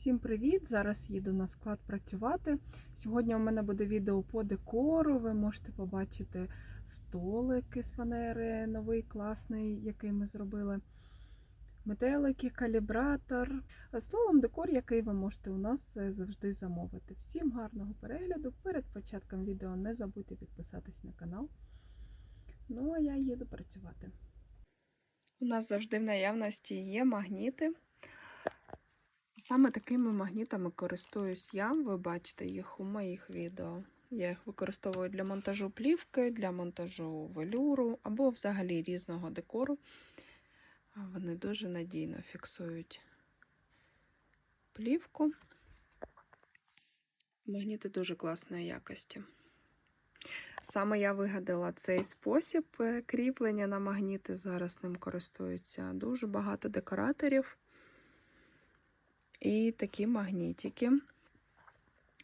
Всім привіт! Зараз їду на склад працювати. Сьогодні у мене буде відео по декору. Ви можете побачити столики з фанери, новий класний, який ми зробили. Метелики, калібратор. Словом, декор, який ви можете у нас е, завжди замовити. Всім гарного перегляду. Перед початком відео не забудьте підписатись на канал. Ну, а я їду працювати. У нас завжди в наявності є магніти. Саме такими магнітами користуюсь я, ви бачите їх у моїх відео. Я їх використовую для монтажу плівки, для монтажу велюру або взагалі різного декору. Вони дуже надійно фіксують плівку. Магніти дуже класної якості. Саме я вигадала цей спосіб кріплення на магніти. Зараз ним користуються дуже багато декораторів. І такі магнітики.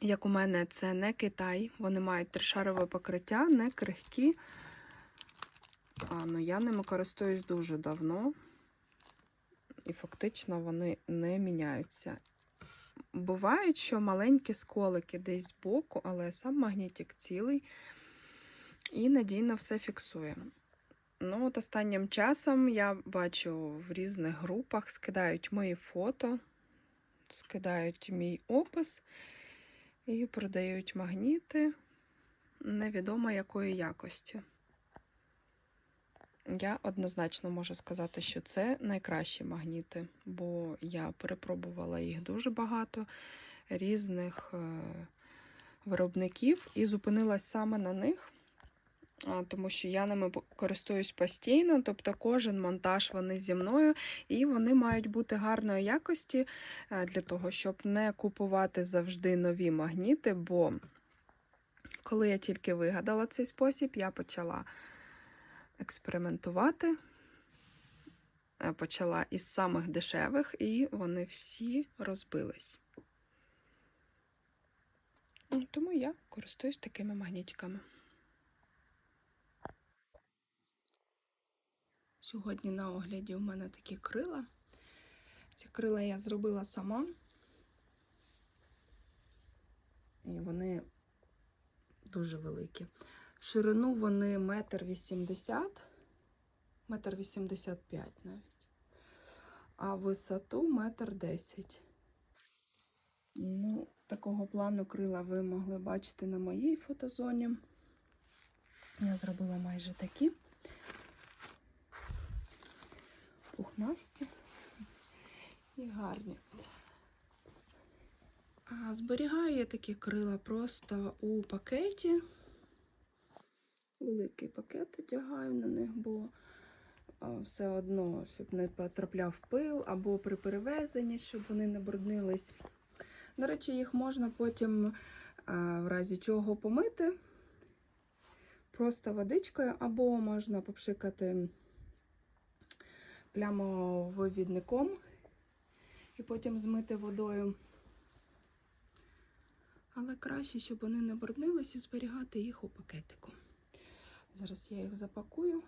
Як у мене, це не Китай, вони мають тришарове покриття, не крихкі. А, ну, Я ними користуюсь дуже давно, і фактично вони не міняються. Бувають, що маленькі сколики десь збоку, але сам магнітик цілий і надійно все фіксує. Ну, от Останнім часом я бачу в різних групах скидають мої фото скидають мій опис і продають магніти невідомо якої якості. Я однозначно можу сказати, що це найкращі магніти, бо я перепробувала їх дуже багато різних е, виробників і зупинилась саме на них тому що я ними користуюсь постійно, тобто кожен монтаж вони зі мною, і вони мають бути гарної якості е, для того, щоб не купувати завжди нові магніти. Бо коли я тільки вигадала цей спосіб, я почала експериментувати. Е, почала із самих дешевих, і вони всі розбились. Тому я користуюсь такими магнітиками. Сьогодні на огляді у мене такі крила. Ці крила я зробила сама. І вони дуже великі. В ширину вони метр вісімдесят, метр вісімдесят навіть, а висоту метр десять. Ну, такого плану крила ви могли бачити на моїй фотозоні. Я зробила майже такі пухнасті і гарні. А зберігаю я такі крила просто у пакеті. Великий пакет одягаю на них, бо все одно, щоб не потрапляв пил, або при перевезенні, щоб вони не бруднились. До речі, їх можна потім, в разі чого, помити просто водичкою, або можна попшикати плямовивідником і потім змити водою. Але краще, щоб вони не бруднилися, зберігати їх у пакетику. Зараз я їх запакую,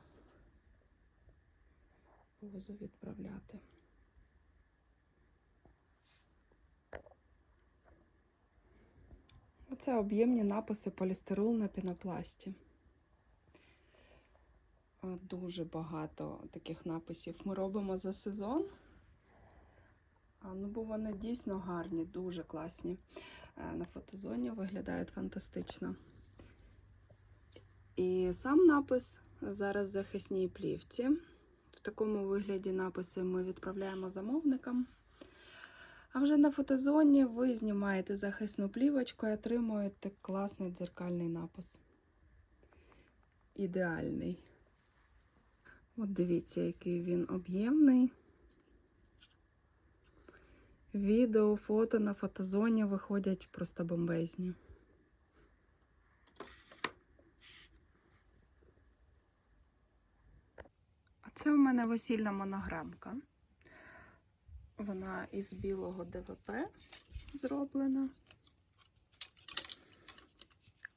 повезу відправляти. Оце об'ємні написи полістирол на пінопласті дуже багато таких написів ми робимо за сезон. Ну, бо вони дійсно гарні, дуже класні. Е, на фотозоні виглядають фантастично. І сам напис зараз захисній плівці. В такому вигляді написи ми відправляємо замовникам. А вже на фотозоні ви знімаєте захисну плівочку і отримуєте класний дзеркальний напис. Ідеальний. От дивіться, який він об'ємний. Відео, фото на фотозоні виходять просто бомбезні. А це у мене весільна монограмка. Вона із білого ДВП зроблена.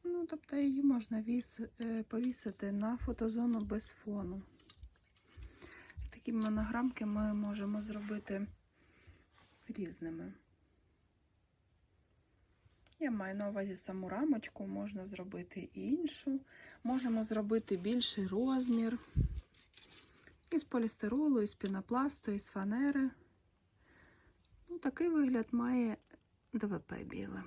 Ну, тобто її можна е, повісити на фотозону без фону. Такі монограмки ми можемо зробити різними. Я маю на увазі саму рамочку, можна зробити іншу. Можемо зробити більший розмір. Із полістиролу, із пінопласту, із фанери. Ну, такий вигляд має ДВП біле.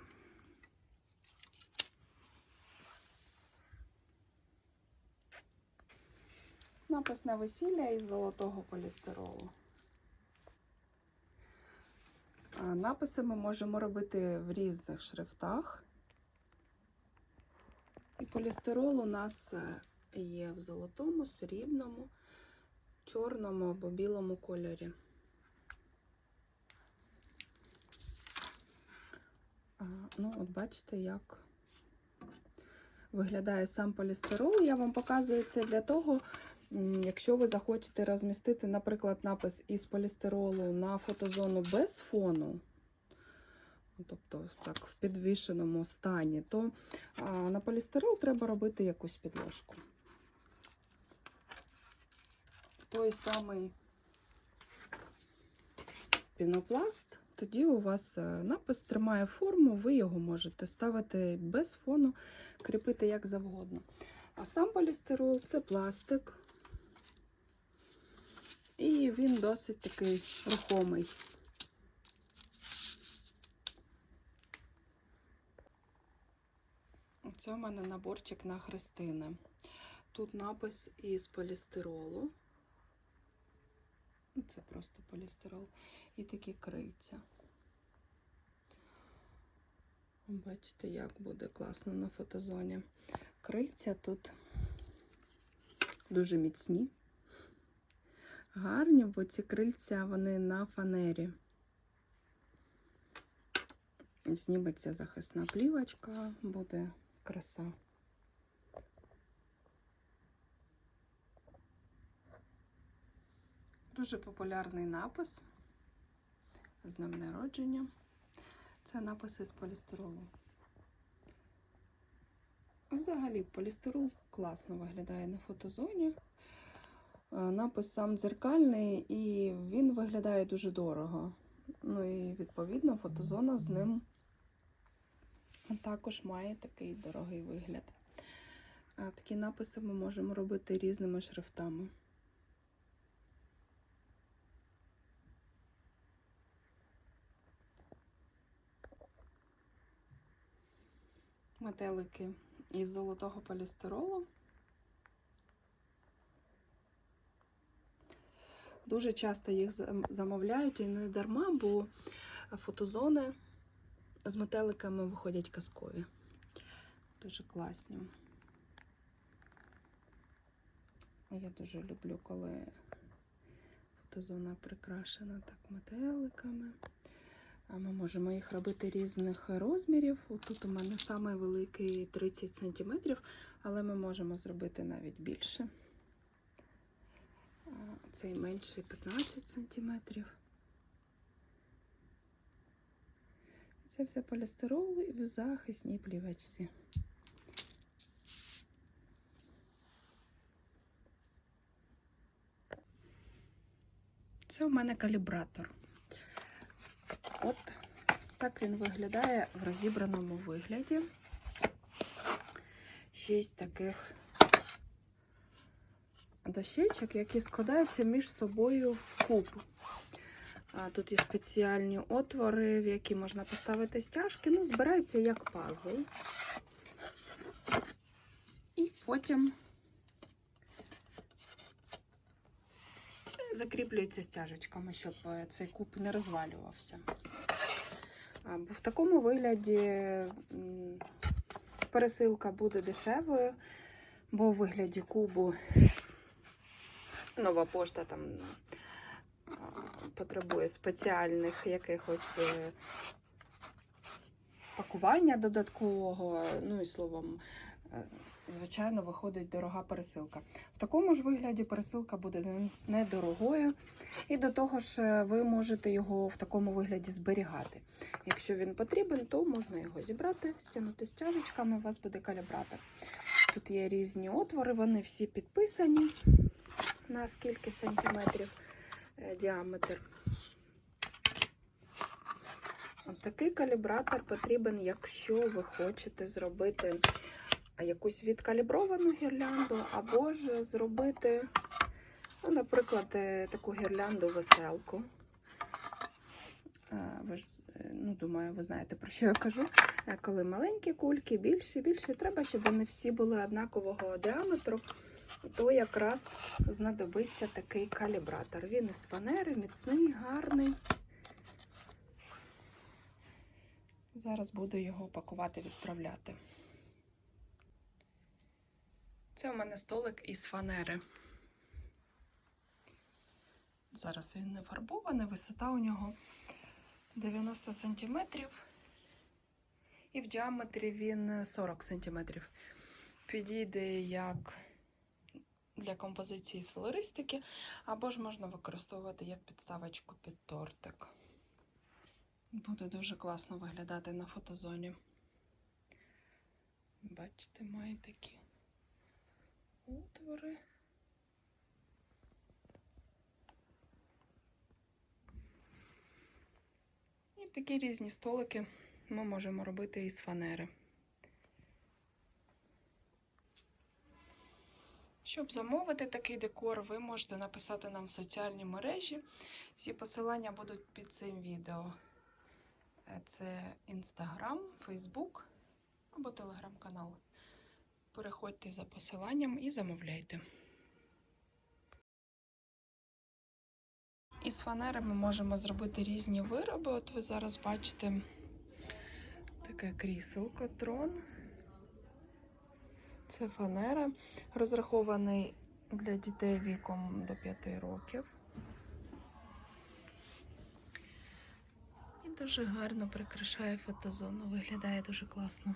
Напис на весілля із золотого полістиролу. Написи ми можемо робити в різних шрифтах. І полістирол у нас е, є в золотому, срібному, чорному або білому кольорі. Ну, от бачите, як виглядає сам полістирол. Я вам показую це для того, якщо ви захочете розмістити, наприклад, напис із полістиролу на фотозону без фону, ну, тобто так, в підвішеному стані, то на полістирол треба робити якусь підложку. Той самий пінопласт, тоді у вас е, напис тримає форму, ви його можете ставити без фону, кріпити як завгодно. А сам полістирол це пластик, і він досить такий рухомий. Це у мене наборчик на хрестини. Тут напис із полістиролу. Ну, Це просто полістирол. І такі крильця. Бачите, як буде класно на фотозоні. Крильця тут дуже міцні. Гарні, бо ці крильця вони на фанері. Зніметься захисна плівочка, буде краса. Дуже популярний напис з днем народження. Це написи з полістиролу. Взагалі, полістирол класно виглядає на фотозоні. Е, Напис сам дзеркальний і він виглядає дуже дорого. Ну і відповідно фотозона з ним також має такий дорогий вигляд. А такі написи ми можемо робити різними шрифтами. Метелики із золотого полістиролу. Дуже часто їх замовляють і не дарма, бо фотозони з метеликами виходять казкові. Дуже класні. Я дуже люблю, коли фотозона прикрашена так метеликами. Ми можемо їх робити різних розмірів. Тут у мене самий великий 30 см, але ми можемо зробити навіть більше. Цей менший 15 см. Це все полістирол і в захисній плівочці. Це у мене калібратор. От так він виглядає в розібраному вигляді. Шість таких дощечок, які складаються між собою в куб. Тут є спеціальні отвори, в які можна поставити стяжки. Ну, збирається як пазл. І потім закріплюється стяжечками, щоб е, цей куб не розвалювався. Бо в такому вигляді пересилка буде дешевою, бо у вигляді кубу нова пошта там потребує спеціальних якихось е, пакування додаткового, ну і словом, е, звичайно, виходить дорога пересилка. В такому ж вигляді пересилка буде недорогою, і до того ж, е, ви можете його в такому вигляді зберігати. Якщо він потрібен, то можна його зібрати, стягнути стяжечками, у вас буде калібратор. Тут є різні отвори, вони всі підписані на скільки сантиметрів е, діаметр. От такий калібратор потрібен, якщо ви хочете зробити якусь відкалібровану гірлянду, або ж зробити, ну, наприклад, е, таку гірлянду веселку. Е, Ви ж, ну, думаю, ви знаєте, про що я кажу. Коли маленькі кульки, більші, більші, треба, щоб вони всі були однакового діаметру, то якраз знадобиться такий калібратор. Він із фанери, міцний, гарний. Зараз буду його пакувати, відправляти. Це у мене столик із фанери. Зараз він не фарбований, висота у нього 90 см. І в діаметрі він 40 см. Підійде як для композиції з флористики, або ж можна використовувати як підставочку під тортик. Буде дуже класно виглядати на фотозоні. Бачите, має такі отвори. І такі різні столики ми можемо робити із фанери. Щоб замовити такий декор, ви можете написати нам в соціальні мережі. Всі посилання будуть під цим відео. Е, Це Інстаграм, Фейсбук або телеграм-канал. Переходьте за посиланням і замовляйте. Із фанери ми можемо зробити різні вироби. От ви зараз бачите таке кріселко трон. Це фанера, розрахований для дітей віком до 5 років. І дуже гарно прикрашає фотозону, виглядає дуже класно.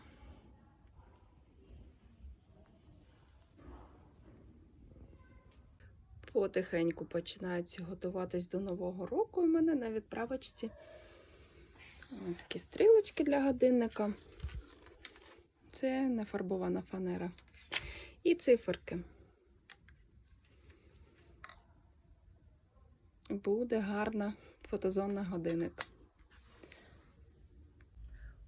Потихеньку починаються готуватись до Нового року. У мене на відправочці такі стрілочки для годинника. Це нефарбована фанера. І циферки. Буде гарна фотозона годинник.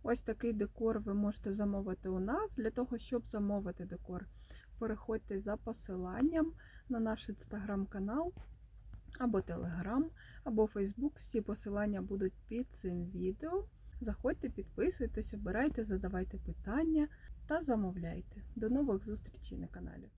Ось такий декор ви можете замовити у нас. Для того, щоб замовити декор, переходьте за посиланням на наш інстаграм-канал, або телеграм, або фейсбук. Всі посилання будуть під цим відео. Заходьте, підписуйтесь, обирайте, задавайте питання та замовляйте. До нових зустрічей на каналі.